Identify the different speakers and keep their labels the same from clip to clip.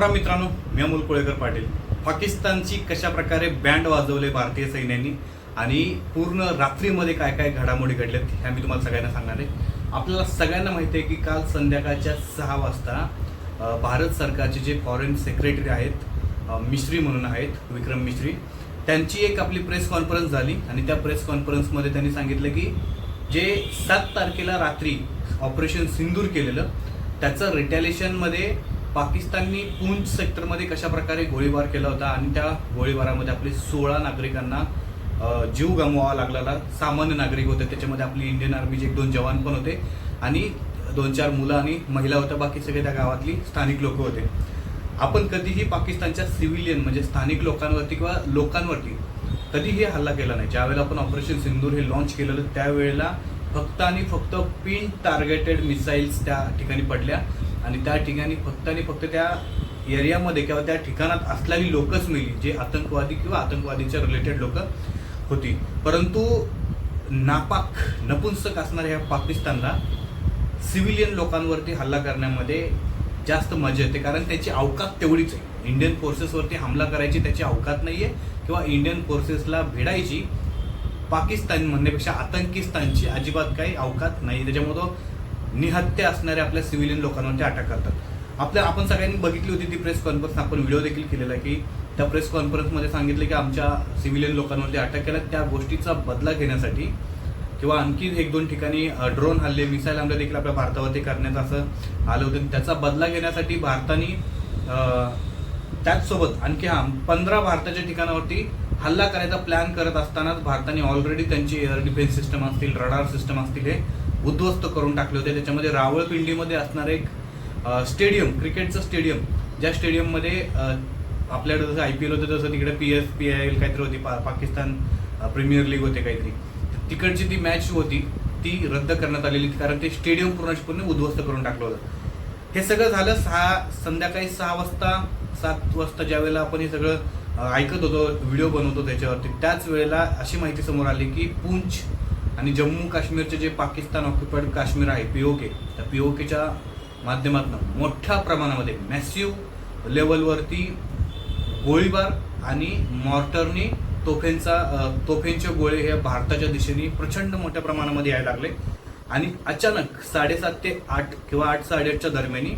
Speaker 1: नमस्कार मित्रांनो मी अमोल कोळेकर पाटील. पाकिस्तानची कशा प्रकारे बँड वाजवले भारतीय सैन्यांनी आणि पूर्ण रात्रीमध्ये काय काय घडामोडी घडल्यात ह्या मी तुम्हाला सगळ्यांना सांगणार आहे. आपल्याला सगळ्यांना माहिती आहे की काल संध्याकाळच्या सहा वाजता भारत सरकारचे जे फॉरेन सेक्रेटरी आहेत मिश्री म्हणून आहेत विक्रम मिश्री त्यांची एक आपली प्रेस कॉन्फरन्स झाली आणि त्या प्रेस कॉन्फरन्समध्ये त्यांनी सांगितलं की जे सात तारखेला रात्री ऑपरेशन सिंदूर केलेलं त्याचं रिटॅलिशनमध्ये पाकिस्ताननी पूंछ सेक्टरमध्ये कशा प्रकारे गोळीबार केला होता आणि त्या गोळीबारामध्ये आपले सोळा नागरिकांना जीव गमवावा लागलेला सामान्य नागरिक होते. त्याच्यामध्ये आपली इंडियन आर्मीचे एक दोन जवान पण होते आणि दोन चार मुलं आणि महिला होत्या. बाकी सगळे त्या गावातली स्थानिक लोक होते. आपण कधीही पाकिस्तानच्या सिव्हिलियन म्हणजे स्थानिक लोकांवरती किंवा लोकांवरती कधीही हल्ला केला नाही. ज्यावेळेला आपण ऑपरेशन सिंदूर हे लॉन्च केलेलं त्यावेळेला फक्त आणि फक्त पिन टार्गेटेड मिसाईल्स त्या ठिकाणी पडल्या. आणि त्या ठिकाणी फक्त आणि फक्त त्या एरियामध्ये किंवा त्या ठिकाणात असलेली लोकच मिली जे आतंकवादी किंवा आतंकवादीच्या रिलेटेड लोक होती. परंतु नापाक नपुंसक असणाऱ्या ह्या पाकिस्तानला सिव्हिलियन लोकांवरती हल्ला करण्यामध्ये जास्त मजा येते. कारण त्याची अवकात तेवढीच आहे. इंडियन फोर्सेसवरती हमला करायची त्याची अवकात नाही आहे किंवा इंडियन फोर्सेसला भिडायची पाकिस्तान म्हणण्यापेक्षा आतंकिस्तानची अजिबात काही अवकात नाही. त्याच्यामुळं तो निहत्य असणाऱ्या आपल्या सिव्हिलियन लोकांवरती अटॅक करतात. आपल्या आपण सगळ्यांनी बघितली होती ती प्रेस कॉन्फरन्स आपण व्हिडिओ देखील केलेला आहे की त्या प्रेस कॉन्फरन्समध्ये सांगितलं की आमच्या सिव्हिलियन लोकांवरती अटॅक केला. त्या गोष्टीचा बदला घेण्यासाठी किंवा आणखी एक दोन ठिकाणी ड्रोन हल्ले मिसाईल हल्ले देखील आपल्या भारतावरती करण्यात असं आलं होतं. त्याचा बदला घेण्यासाठी भारताने त्याचसोबत आणखी हा पंधरा भारताच्या ठिकाणावरती हल्ला करायचा प्लॅन करत असतानाच भारताने ऑलरेडी त्यांची एअर डिफेन्स सिस्टम असतील रडार सिस्टम असतील हे उद्ध्वस्त करून टाकले होते. त्याच्यामध्ये रावळपिंडीमध्ये असणारं एक स्टेडियम क्रिकेटचं स्टेडियम ज्या स्टेडियममध्ये आपल्याकडे जसं आय पी एल होतं तसं तिकडे P S P I L काहीतरी होती पा पाकिस्तान प्रीमियर लीग होते काहीतरी. तिकडची ती मॅच होती ती रद्द करण्यात आलेली कारण ते स्टेडियम पूर्ण उद्ध्वस्त करून टाकलं होतं. हे सगळं झालं सहा संध्याकाळी सहा वाजता सात वाजता ज्या वेळेला आपण हे सगळं ऐकत होतो व्हिडिओ बनवतो त्याच्यावरती त्याच वेळेला अशी माहिती समोर आली की पूंछ आणि जम्मू काश्मीरचे जे पाकिस्तान ऑक्युपाईड काश्मीर आहे पी ओ के त्या केच्या माध्यमातून मोठ्या प्रमाणामध्ये मॅसिव्ह लेवलवरती गोळीबार आणि मॉर्टरनी तोफेंचा तोफेंचे गोळे हे भारताच्या दिशेने प्रचंड मोठ्या प्रमाणामध्ये यायला लागले. आणि अचानक साडेसात ते आठ किंवा आठ साडेआठच्या दरम्यानी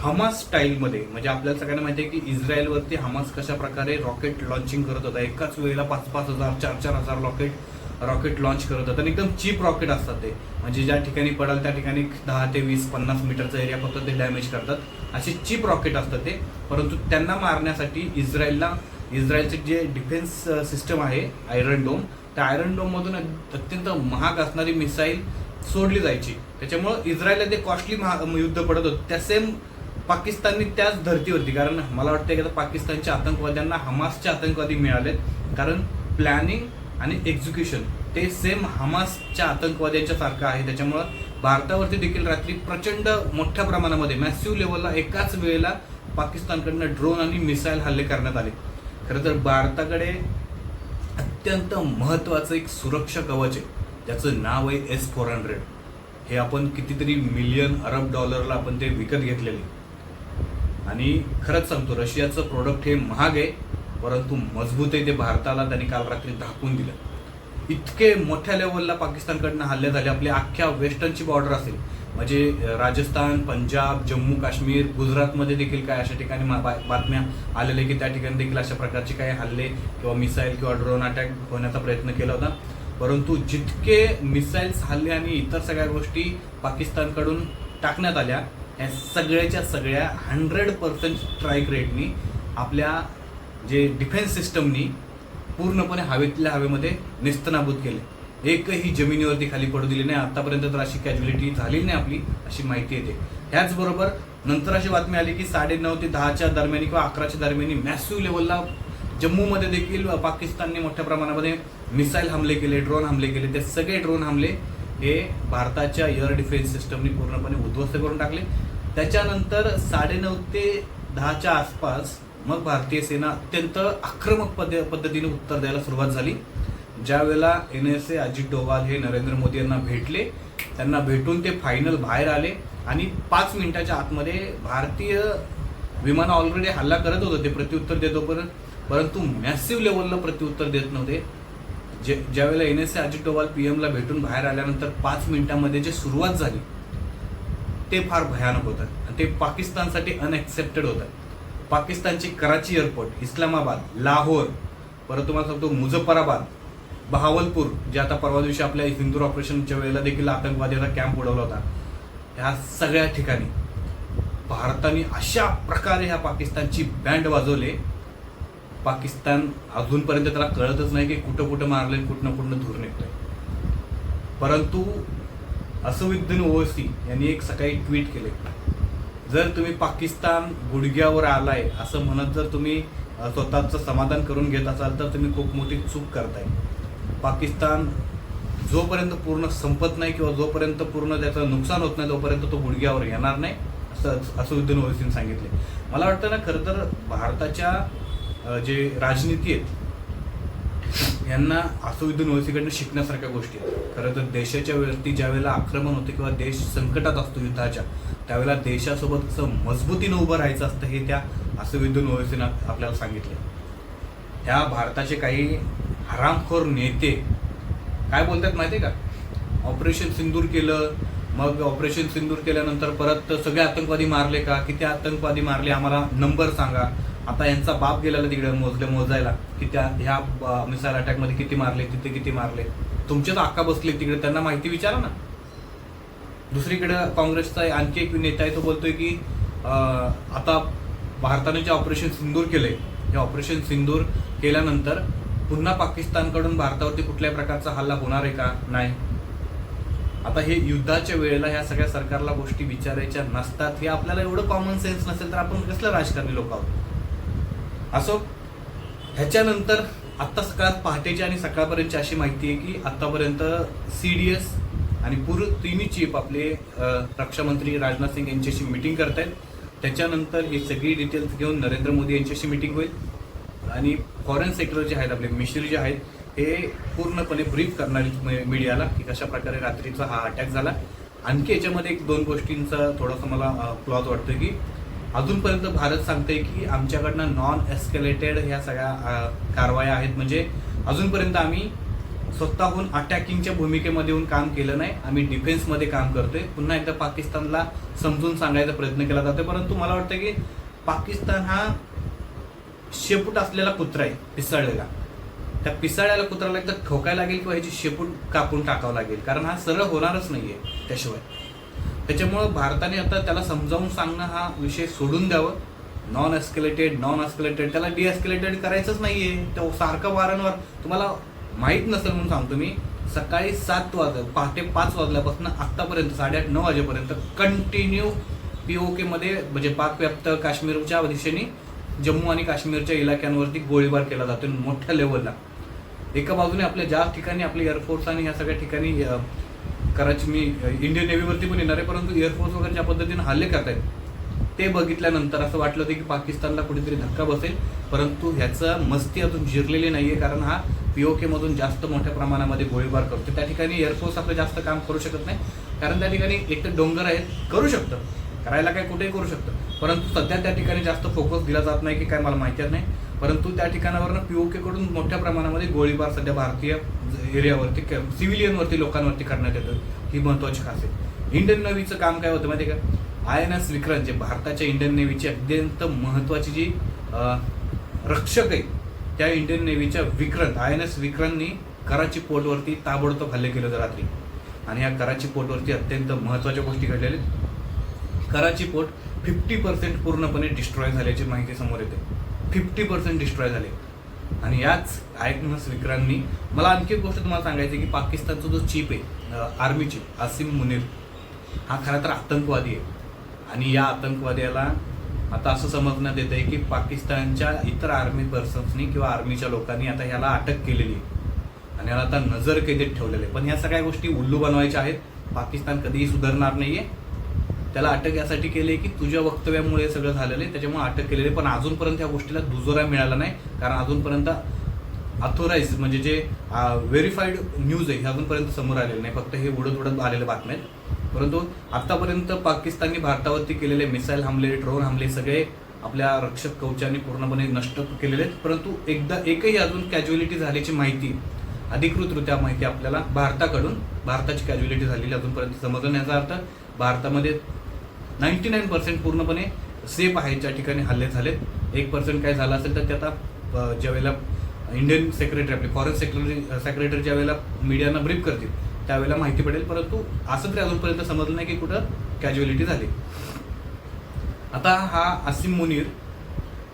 Speaker 1: हमास स्टाईलमध्ये म्हणजे आपल्याला सगळ्यांना माहिती आहे की इस्रायलवरती हमास कशा प्रकारे रॉकेट लॉन्चिंग करत होता. एकाच वेळेला पाच पाच हजार चार चार हजार रॉकेट रॉकेट लॉन्च करत होतात. आणि एकदम चीप रॉकेट असतात ते. म्हणजे ज्या ठिकाणी पडाल त्या ठिकाणी दहा ते वीस पन्नास मीटरचा एरिया फक्त ते डॅमेज करतात. असे चीप रॉकेट असतात ते. परंतु त्यांना मारण्यासाठी इस्रायलला इस्रायलचे जे डिफेन्स सिस्टम आहे आयरन डोम त्या आयरन डोममधून अत्यंत महाग असणारी मिसाईल सोडली जायची. त्याच्यामुळं इस्रायलला ते कॉस्टली युद्ध पडत होतं. त्या सेम पाकिस्ताननी त्याच धर्तीवरती कारण मला वाटतं की आता पाकिस्तानच्या आतंकवाद्यांना हमासचे आतंकवादी मिळालेत. कारण प्लॅनिंग आणि एक्झिक्युशन ते सेम हमासच्या आतंकवाद्यांच्या सारखं आहे. त्याच्यामुळं भारतावरती देखील रात्री प्रचंड मोठ्या प्रमाणामध्ये मॅसिव्ह लेवलला एकाच वेळेला पाकिस्तानकडनं ड्रोन आणि मिसाईल हल्ले करण्यात आले. खरं तर भारताकडे अत्यंत महत्त्वाचं एक सुरक्षा कवच आहे. त्याचं नाव आहे एस फोर हंड्रेड हे आपण कितीतरी मिलियन अरब डॉलरला आपण ते विकत घेतलेले. आणि खरंच सांगतो रशियाचं प्रोडक्ट हे महाग आहे. परंतु मजबूत आहे ते भारताला त्यांनी काल रात्री धाकून दिलं. इतके मोठ्या लेवलला पाकिस्तानकडनं हल्ले झाले. आपल्या अख्ख्या वेस्टर्नची बॉर्डर असेल. म्हणजे राजस्थान पंजाब जम्मू काश्मीर गुजरातमध्ये देखील काय अशा ठिकाणी बातम्या आलेल्या की त्या ठिकाणी देखील अशा प्रकारचे काही हल्ले किंवा मिसाईल किंवा ड्रोन अटॅक होण्याचा प्रयत्न केला होता. परंतु जितके मिसाईल्स हल्ले आणि इतर सगळ्या गोष्टी पाकिस्तानकडून टाकण्यात आल्या या सगळ्याच्या सगळ्या हंड्रेड पर्सेंट स्ट्राईक रेटनी आपल्या जे डिफेन्स सिस्टमनी पूर्णपणे हवेतल्या हवेमध्ये नेस्तनाबूत केले. एकही जमिनीवरती खाली पडू दिली नाही. आतापर्यंत तर अशी कॅज्युलिटी झालेली नाही आपली अशी माहिती येते. त्याचबरोबर नंतर अशी बातमी आली की साडे नऊ ते दहाच्या दरम्यान किंवा अकराच्या दरम्यान मॅसिव्ह लेवलला जम्मूमध्ये देखील पाकिस्तानने मोठ्या प्रमाणामध्ये मिसाईल हमले केले ड्रोन हमले केले. ते सगळे ड्रोन हमले हे भारताच्या एअर डिफेन्स सिस्टमने पूर्णपणे उद्ध्वस्त करून टाकले. त्याच्यानंतर साडेनऊ ते दहाच्या आसपास मग भारतीय सेना अत्यंत आक्रमक पद पद्धतीने उत्तर द्यायला सुरुवात झाली. ज्यावेळेला N S A Ajit Doval हे नरेंद्र मोदी यांना भेटले त्यांना भेटून ते फायनल बाहेर आले आणि पाच मिनिटाच्या आतमध्ये भारतीय विमान ऑलरेडी हल्ला करत होतं. ते प्रत्युत्तर देतो पण परंतु मॅसिव्ह लेवलला प्रत्युत्तर देत नव्हते. जे ज्यावेळेला N S A Ajit Doval P एमला भेटून बाहेर आल्यानंतर पाच मिनिटांमध्ये जे सुरुवात झाली ते फार भयानक होतं. आणि ते पाकिस्तानसाठी अनएक्सेप्टेड होतं. पाकिस्तानची कराची एअरपोर्ट इस्लामाबाद लाहोर परत तुम्हाला सांगतो मुझफ्फराबाद बहावलपूर जे आता परवा दिवशी आपल्या हिंदूर ऑपरेशनच्या वेळेला देखील आतंकवादीचा कॅम्प उडवला होता. ह्या सगळ्या ठिकाणी भारताने अशा प्रकारे ह्या पाकिस्तानची बँड वाजवले. पाकिस्तान अजूनपर्यंत त्याला कळतच नाही की कुठं कुठं मारले कुठनं कुठनं धूर निघतोय. परंतु असुद्दीन ओवैसी यांनी एक सकाळी ट्विट केले जर तुम्ही पाकिस्तान गुडघ्यावर आलाय असं म्हणत जर तुम्ही स्वतःचं समाधान करून घेत असाल तर तुम्ही खूप मोठी चूक करताय. पाकिस्तान जोपर्यंत पूर्ण संपत नाही किंवा जोपर्यंत पूर्ण त्याचं नुकसान होत नाही तोपर्यंत तो गुडघ्यावर येणार नाही असं असुद्दीन ओवैसीने सांगितले. मला वाटतं ना खरं तर भारताच्या जे राजनीती आहेत यांना असुद्दीन ओवैसीकडनं शिकण्यासारख्या गोष्टी आहेत. खरं तर देशाच्या वरती ज्या वेळेला आक्रमण होते किंवा देश संकटात असतो युद्धाच्या त्यावेळेला देशासोबत कसं मजबूतीनं उभं राहायचं असतं हे त्या असुद्दीन ओवैसीनं आपल्याला सांगितलं. ह्या भारताचे काही हरामखोर नेते काय बोलतात माहिती आहे का? ऑपरेशन सिंदूर केलं मग ऑपरेशन सिंदूर केल्यानंतर परत सगळे आतंकवादी मारले का? किती आतंकवादी मारले? आम्हाला नंबर सांगा. आता यांचा बाप गेलेला तिकडे मोजले मोजायला. की त्या ह्या मिसाईल अटॅकमध्ये किती मारले तिथे किती मारले. तुमचेच आक्का बसले तिकडे त्यांना माहिती विचारा ना. दुसरीकडे काँग्रेसचा आणखी एक नेता आहे तो बोलतोय की आता भारताने जे ऑपरेशन सिंदूर केले हे ऑपरेशन सिंदूर केल्यानंतर पुन्हा पाकिस्तानकडून भारतावरती कुठल्याही प्रकारचा हल्ला होणार आहे का? नाही. आता हे युद्धाच्या वेळेला ह्या सगळ्या सरकारला गोष्टी विचारायच्या नसतात. हे आपल्याला एवढं कॉमन सेन्स नसेल तर आपण कसलं राजकारणी लोक आहोत? असो ह्याच्यानंतर आत्ता सकाळात पहाटेची आणि सकाळपर्यंतची अशी माहिती आहे की आत्तापर्यंत सी डी एस आणि पूर्व तिन्ही चीफ आपले रक्षामंत्री राजनाथ सिंग यांच्याशी मिटिंग आहेत त्याच्यानंतर ही सगळी डिटेल्स घेऊन नरेंद्र मोदी यांच्याशी मिटिंग होईल. आणि फॉरेन सेक्टर जे आहेत आपले मिश्री जे आहेत हे पूर्णपणे ब्रीफ करणारी मी- मीडियाला की कशा प्रकारे रात्रीचा हा अटॅक झाला. आणखी याच्यामध्ये एक दोन गोष्टींचा थोडासा मला क्लॉज वाटतो की अजूनपर्यंत भारत सांगते की आमच्याकडनं नॉन एस्केलेटेड ह्या सगळ्या कारवाया आहेत. म्हणजे अजूनपर्यंत आम्ही स्वतःहून अटॅकिंगच्या भूमिकेमध्ये येऊन काम केलं नाही. आम्ही डिफेन्समध्ये काम करतोय. पुन्हा एकदा पाकिस्तानला समजून सांगायचा प्रयत्न केला जातोय. परंतु मला वाटतं की पाकिस्तान हा शेपूट असलेला कुत्रा आहे पिसाळलेला. त्या पिसाळ्याला कुत्राला एकदा ठोकायला लागेल किंवा ह्याची शेपूट कापून टाकावं लागेल. कारण हा सरळ होणारच नाहीये त्याशिवाय. त्याच्यामुळं भारताने आता त्याला समजावून सांगणं हा विषय सोडून द्यावं. नॉन एस्केलेटेड नॉन एस्केलेटेड त्याला डिएस्केलेटेड करायचंच नाही आहे तो सारखं वारंवार तुम्हाला माहीत नसेल म्हणून सांगतो मी सकाळी सात वाज पहाटे पाच वाजल्यापासून आत्तापर्यंत साडेआठ नऊ वाजेपर्यंत कंटिन्यू पी ओ केमध्ये म्हणजे पाकव्याप्त काश्मीरच्या दिशेने जम्मू आणि काश्मीरच्या इलाक्यांवरती गोळीबार केला जातो मोठ्या लेवलला एका बाजूने आपल्या ज्या ठिकाणी आपले एअरफोर्स आणि ह्या सगळ्या ठिकाणी कराची मी इंडियन नेव्हीवरती पण येणार आहे परंतु एअरफोर्स वगैरे ज्या पद्धतीने हल्ले करतायत ते बघितल्यानंतर असं वाटलं होतं की पाकिस्तानला कुठेतरी धक्का बसेल परंतु ह्याचं मस्ती अजून जिरलेली नाही आहे कारण हा पीओकेमधून जास्त मोठ्या प्रमाणामध्ये गोळीबार करतो. त्या ठिकाणी एअरफोर्स आपलं जास्त काम करू शकत नाही कारण त्या ठिकाणी एक तर डोंगर आहेत करू शकतं. करायला काय कुठेही करू शकतं. परंतु सध्या त्या ठिकाणी जास्त फोकस दिला जात नाही की काय मला माहिती नाही. परंतु त्या ठिकाणावरनं पीओके कडून मोठ्या प्रमाणामध्ये गोळीबार सध्या भारतीय एरियावरती सिव्हिलियनवरती लोकांवरती करण्यात येतं ही महत्वाची खास आहे. इंडियन नेव्हीचं काम काय होतं माहिती आहे का? आय एन एस विक्रांत जे भारताच्या इंडियन नेव्हीची अत्यंत महत्वाची जी रक्षक आहे त्या इंडियन नेव्हीच्या विक्रांत आय एन एस विक्रांतनी कराची पोर्टवरती ताबडतोब हल्ले केले होते रात्री. आणि या कराची पोर्टवरती अत्यंत महत्त्वाच्या गोष्टी घडलेल्या आहेत. कराची पोर्ट फिफ्टी पर्सेंट पूर्णपणे डिस्ट्रॉय झाल्याची माहिती समोर येते. फिफ्टी पर्सेंट डिस्ट्रॉय झाले. आणि याच आयकनस विक्रांतनी मला आणखी एक गोष्ट तुम्हाला सांगायची की पाकिस्तानचा जो चीफ आहे आर्मी चीफ आसिम मुनीर हा खरा तर आतंकवादी आहे. आणि या आतंकवाद्याला आता असं समजण्यात येत आहे की पाकिस्तानच्या इतर आर्मी पर्सन्सनी किंवा आर्मीच्या लोकांनी आता ह्याला अटक केलेली आहे. आणि याला आता नजर कैदेत ठेवलेले पण ह्या सगळ्या गोष्टी उल्लू बनवायच्या आहेत. पाकिस्तान कधीही सुधारणार आहे त्याला अटक यासाठी केली की तुझ्या वक्तव्यामुळे सगळं झालेलं आहे. त्याच्यामुळे अटक केलेली आहे. पण अजूनपर्यंत या गोष्टीला दुजोरा मिळाला नाही. कारण अजूनपर्यंत अथोराईज म्हणजे जे व्हेरीफाईड न्यूज आहे हे अजूनपर्यंत समोर आलेलं नाही. फक्त हे उडत उडत आलेल्या बातम्या आहेत. परंतु आतापर्यंत पाकिस्तानने भारतावरती केलेले मिसाईल हमले ड्रोन हमले सगळे आपल्या रक्षक कवचाने पूर्णपणे नष्ट केलेले आहेत. परंतु एकदा एकही अजून कॅज्युअलिटी झाल्याची माहिती अधिकृतरित्या माहिती आपल्याला भारताकडून भारताची कॅज्युअलिटी झालेली अजूनपर्यंत समजून याचा अर्थ भारतामध्ये नाईन्टी नाईन पर्सेंट पूर्णपणे सेफ आहे ज्या ठिकाणी हल्ले झालेत एक पर्सेंट काय झालं असेल तर ते आता ज्यावेळेला इंडियन सेक्रेटरी आपली फॉरेन सेक्रेटरी सेक्रेटरी ज्यावेळेला मीडियाना ब्रीफ करतील त्यावेळेला माहिती पडेल. परंतु असं तरी अजूनपर्यंत समजलं नाही की कुठं कॅज्युअलिटी झाली. आता हा आसिम मुनीर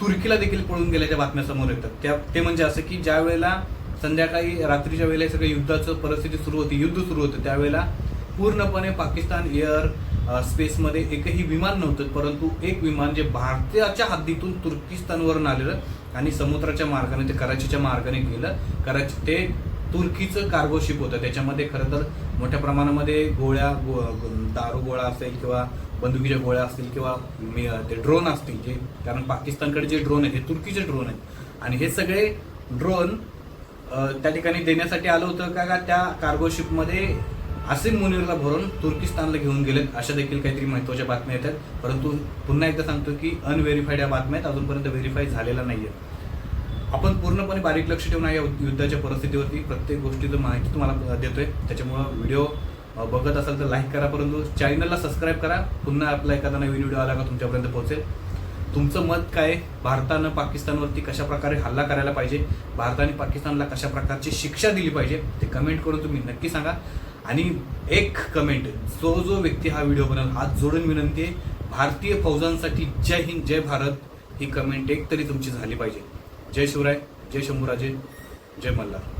Speaker 1: तुर्कीला देखील पळून गेल्याच्या बातम्या समोर येतात. त्या ते म्हणजे असं की ज्या वेळेला संध्याकाळी रात्रीच्या वेळेला सगळं युद्धाचं परिस्थिती सुरू होती युद्ध सुरू होतं त्यावेळेला पूर्णपणे पाकिस्तान एअर स्पेसमध्ये एकही विमान नव्हतं परंतु एक विमान जे भारताच्या हद्दीतून तुर्किस्तानवरून आलेलं आणि समुद्राच्या मार्गाने ते कराचीच्या मार्गाने गेलं. कराची ते तुर्कीचं कार्गोशिप होतं. त्याच्यामध्ये खरं तर मोठ्या प्रमाणामध्ये गोळ्या गो दारू गोळा असेल किंवा बंदुकीच्या गोळ्या असतील किंवा ते ड्रोन असतील जे कारण पाकिस्तानकडे जे ड्रोन आहेत हे तुर्कीचे ड्रोन आहेत. आणि हे सगळे ड्रोन त्या ठिकाणी देण्यासाठी आलं होतं का का त्या कार्गो शिपमध्ये मुनीरला भरून तुर्किस्तानला घेऊन गेलेत अशा देखील काहीतरी महत्त्वाच्या बातम्या येतात. परंतु पुन्हा एकदा सांगतो की अनव्हेरीफाईड या बातम्या आहेत अजूनपर्यंत व्हेरीफाय झालेला नाहीये आपण पूर्णपणे बारीक लक्ष ठेवून या युद्धाच्या परिस्थितीवरती प्रत्येक गोष्टीचं माहिती तुम्हाला देतोय. त्याच्यामुळं व्हिडिओ बघत असाल तर लाईक करा परंतु चॅनलला सबस्क्राईब करा. पुन्हा आपला एखादा नवीन व्हिडिओ आला का तुमच्यापर्यंत पोहोचेल. तुमचं मत काय आहे? भारतानं पाकिस्तानवरती कशा प्रकारे हल्ला करायला पाहिजे? भारताने पाकिस्तानला कशा प्रकारची शिक्षा दिली पाहिजे? ते कमेंट करून तुम्ही नक्की सांगा. आणि एक कमेंट जो जो व्यक्ती हा व्हिडिओ बनल हात जोडून विनंती आहे भारतीय फौजांसाठी जय हिंद जय भारत ही कमेंट एक तरी तुमची झाली पाहिजे. जय शिवराय जय शंभूराजे जय मल्हार.